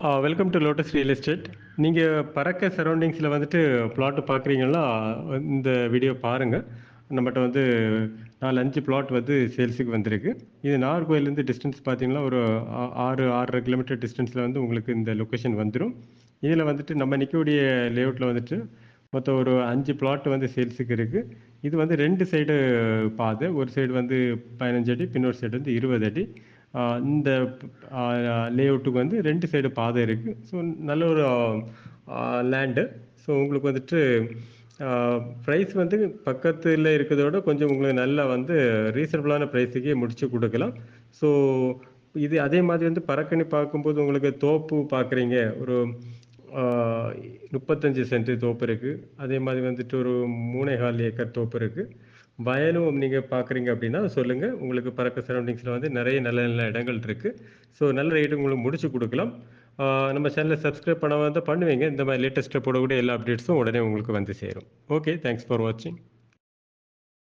Welcome to Lotus real estate நீங்கள் பறக்க சரௌண்டிங்ஸில் வந்துட்டு பிளாட்டு பார்க்குறீங்கன்னா இந்த வீடியோ பாருங்கள் நம்மகிட்ட வந்து நாலு அஞ்சு பிளாட் வந்து சேல்ஸுக்கு வந்திருக்கு. இது நாகர்கோயிலேருந்து டிஸ்டன்ஸ் பார்த்தீங்கன்னா ஒரு ஆறு ஆறரை கிலோமீட்டர் டிஸ்டன்ஸில் வந்து உங்களுக்கு இந்த லொக்கேஷன் வந்துடும் இதில் வந்துட்டு நம்ம நிற்கக்கூடிய லேஅவுட்டில் வந்துட்டு மொத்தம் ஒரு அஞ்சு பிளாட் வந்து சேல்ஸுக்கு இருக்குது இது வந்து ரெண்டு சைடு பாதை. ஒரு சைடு வந்து பதினஞ்சு அடி பின்னொரு சைடு வந்து இருபது அடி. இந்த லேஅவுட்டுக்கு வந்து ரெண்டு சைடு பாதை இருக்குது ஸோ நல்ல ஒரு லேண்டு ஸோ உங்களுக்கு வந்துட்டு ப்ரைஸ் வந்து பக்கத்தில் இருக்கிறத விட கொஞ்சம் உங்களுக்கு நல்லா வந்து ரீசனபிளான ப்ரைஸுக்கே முடிச்சு கொடுக்கலாம். ஸோ இது அதே மாதிரி வந்து பறக்கணி பார்க்கும்போது உங்களுக்கு தோப்பு பார்க்குறீங்க. ஒரு முப்பத்தஞ்சு சென்ட் தோப்பு இருக்குது அதே மாதிரி வந்துட்டு ஒரு மூணேகால் ஏக்கர் தோப்பு இருக்குது வயலும் நீங்கள் பார்க்குறீங்க அப்படின்னா சொல்லுங்கள் உங்களுக்கு பறக்க சரௌண்டிங்ஸில் வந்து நிறைய நல்ல நல்ல இடங்கள் இருக்குது ஸோ நல்ல ரேட்டு உங்களுக்கு முடிச்சு கொடுக்கலாம். நம்ம சேனலை சப்ஸ்கிரைப் பண்ண வந்து பண்ணுவீங்க. இந்த மாதிரி லேட்டஸ்ட்டில் போடக்கூடிய எல்லா அப்டேட்ஸும் உடனே உங்களுக்கு வந்து சேரும். ஓகே தேங்க்ஸ் ஃபார் வாட்சிங்